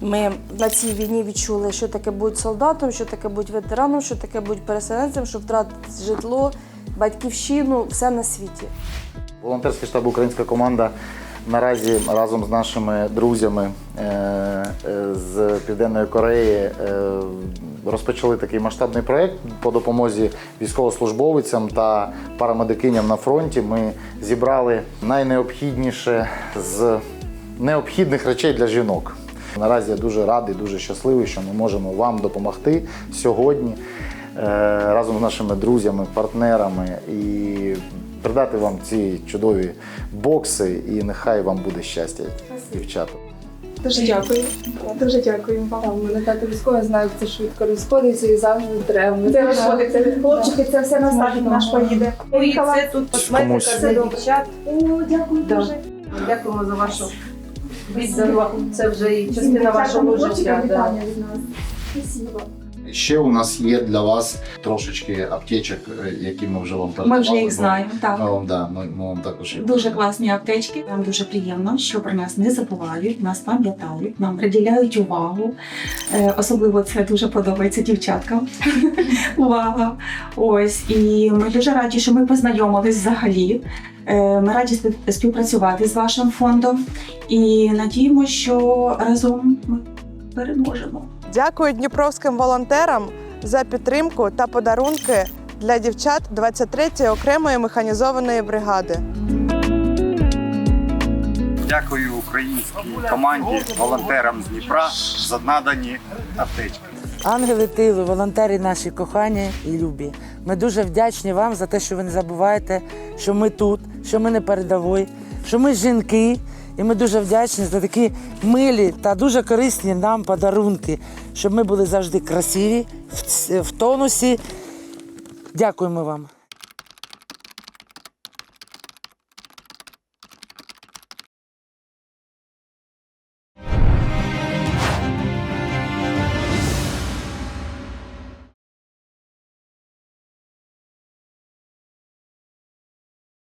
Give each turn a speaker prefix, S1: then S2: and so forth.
S1: ми на цій війні відчули, що таке бути солдатом, що таке бути ветераном, що таке бути переселенцем, що втратити житло, батьківщину, все на світі.
S2: Волонтерський штаб Українська команда наразі разом з нашими друзями е, е, з Південної Кореї е, розпочали такий масштабний проєкт по допомозі військовослужбовцям та парамедикиням на фронті. Ми зібрали найнеобхідніше з необхідних речей для жінок. Наразі я дуже радий, дуже щасливий, що ми можемо вам допомогти сьогодні е, разом з нашими друзями, партнерами і придати вам ці чудові бокси, і нехай вам буде щастя, дівчата.
S3: Дуже дякую. Дуже дякую вам.
S4: Мене тато військовий знає, це швидко розходиться і завжди треба.
S3: Це розходиться від хлопчики, це все на старт наш поїде. Поїхала.
S5: Це тут косметика для дівчат.
S3: О, дякую дуже.
S5: Дякуємо за вашу Це вже і частина вашого життя.
S3: Вітання від нас. Спасибо.
S2: Ще у нас є для вас трошечки аптечок, е, які ми вже вам
S6: Ми вже їх знаємо. Так
S2: Ми вам, да, ми, ми вам також їх
S6: дуже класні аптечки. Нам дуже приємно, що про нас не забувають, нас пам'ятають, нам приділяють увагу. Е, Особливо це дуже подобається дівчаткам. Увага! Ось і ми дуже раді, що ми познайомились взагалі. Е, Ми раді спів- співпрацювати з вашим фондом і надіємося, що разом ми переможемо.
S7: Дякую дніпровським волонтерам за підтримку та подарунки для дівчат 23-ї окремої механізованої бригади.
S8: Дякую українській команді, волонтерам з Дніпра за надані аптечки.
S9: Ангели тилу, волонтери наші кохані і любі. Ми дуже вдячні вам за те, що ви не забуваєте, що ми тут, що ми не передовий, що ми жінки. І ми дуже вдячні за такі милі та дуже корисні нам подарунки, щоб ми були завжди красиві, в тонусі. Дякуємо вам.